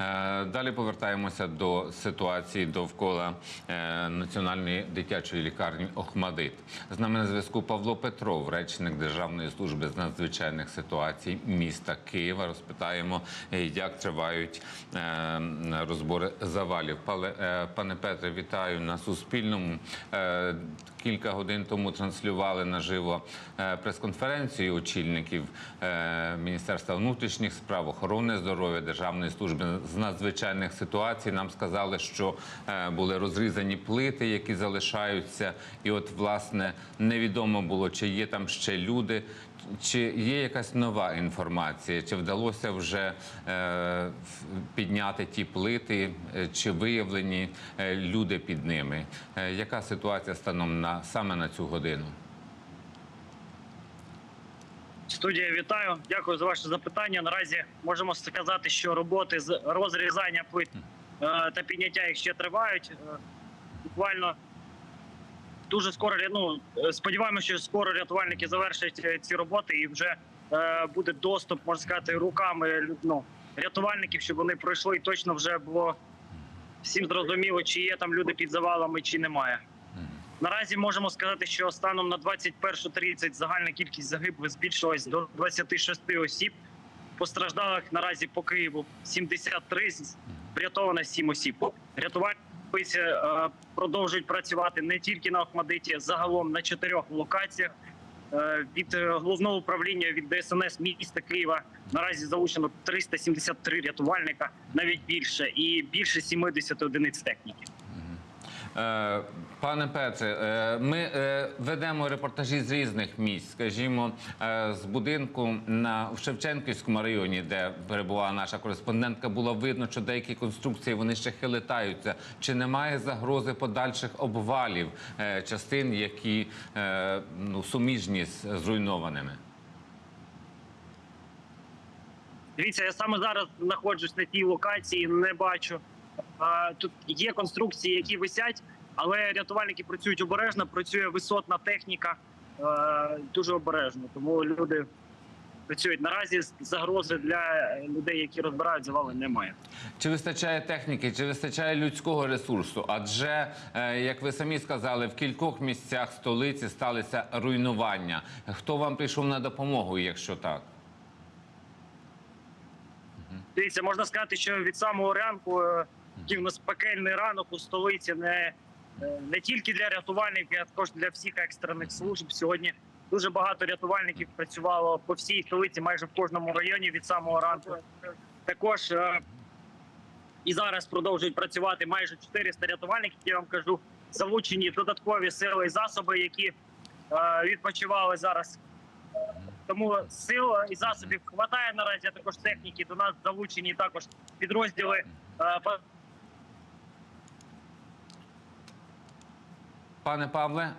Е, Далі повертаємося до ситуації довкола е, національної дитячої лікарні Охмадит. З нами на зв'язку Павло Петров, речник Державної служби з надзвичайних ситуацій міста Києва. Розпитаємо, е, як тривають розбори завалів. Пане Петре, вітаю на Суспільному. Кілька годин тому транслювали наживо е, прес-конференцію очільників е, Міністерства внутрішніх справ, охорони здоров'я, Державної служби з надзвичайних ситуацій. Нам сказали, що е, були розрізані плити, які залишаються, і от власне невідомо було, чи є там ще люди. Чи є якась нова інформація? Чи вдалося вже е, підняти ті плити, е, чи виявлені е, люди під ними? Е, яка ситуація станом на саме на цю годину? Студія, вітаю. Дякую за ваше запитання. Наразі можемо сказати, що роботи з розрізання плит е, та підняття їх ще тривають. Е, Буквально дуже скоро ну, е, сподіваємося, що скоро рятувальники завершать е, ці роботи і вже е, буде доступ, можна сказати, руками ну, рятувальників, щоб вони пройшли і точно вже було всім зрозуміло, чи є там люди під завалами, чи немає. Наразі можемо сказати, що станом на 21.30 загальна кількість загиблих збільшилась до 26 осіб. Постраждалих наразі по Києву 73, з- врятовано 7 осіб. Рятувальники продовжують працювати не тільки на Охмадиті, загалом на чотирьох локаціях. Е, Від е, головного управління від ДСНС міста Києва наразі залучено 373 рятувальника, навіть більше, і більше 70 одиниць техніки. Е, Пане Петре, е, ми е, ведемо репортажі з різних місць. Скажімо, з будинку на в Шевченківському районі, де перебувала наша кореспондентка, було видно, що деякі конструкції вони ще хилитаються. Чи немає загрози подальших обвалів частин, які ну суміжні з зруйнованими? Дивіться, я саме зараз знаходжусь на тій локації, не бачу. Тут є конструкції, які висять, але рятувальники працюють обережно, працює висотна техніка е, дуже обережно. Тому люди працюють наразі. Загрози для людей, які розбирають завали, немає. Чи вистачає техніки, чи вистачає людського ресурсу? Адже, е, як ви самі сказали, в кількох місцях столиці сталися руйнування. Хто вам прийшов на допомогу, якщо так? Дивіться, можна сказати, що від самого ранку е, такий у нас пекельний ранок у столиці не, е, не тільки для рятувальників, а також для всіх екстрених служб. Сьогодні дуже багато рятувальників працювало по всій столиці, майже в кожному районі від самого ранку. Також е, і зараз продовжують працювати майже 400 рятувальників. Я вам кажу, залучені додаткові сили і засоби, які е, відпочивали зараз тому сил і засобів хватає наразі. а Також техніки до нас залучені також підрозділи е, па- Пане Павле,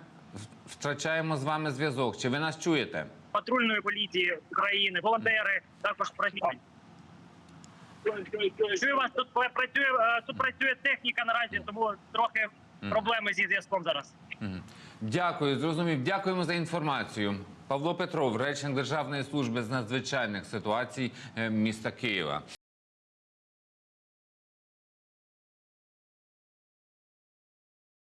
втрачаємо з вами зв'язок. Чи ви нас чуєте? патрульної поліції України, волонтери також працюють. Чую вас тут працює е, тут працює техніка наразі, тому трохи проблеми зі зв'язком зараз. Дякую, зрозумів. Дякуємо за інформацію. Павло Петров, речник Державної служби з надзвичайних ситуацій е, міста Києва.